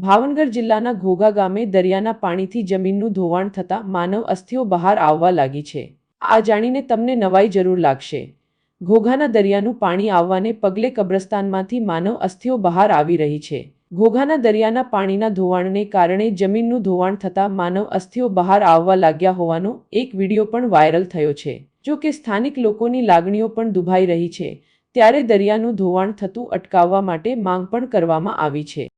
ભાવનગર જિલ્લાના ઘોઘા ગામે દરિયાના પાણીથી જમીનનું ધોવાણ થતાં માનવ અસ્થિઓ બહાર આવવા લાગી છે. આ જાણીને તમને નવાઈ જરૂર લાગશે. ઘોઘાના દરિયાનું પાણી આવવાને પગલે કબ્રસ્તાનમાંથી માનવ અસ્થિઓ બહાર આવી રહી છે. ઘોઘાના દરિયાના પાણીના ધોવાણને કારણે જમીનનું ધોવાણ થતાં માનવ અસ્થિઓ બહાર આવવા લાગ્યા હોવાનો એક વીડિયો પણ વાયરલ થયો છે. જો કે સ્થાનિક લોકોની લાગણીઓ પણ દુભાઈ રહી છે. ત્યારે દરિયાનું ધોવાણ થતું અટકાવવા માટે માંગ પણ કરવામાં આવી છે.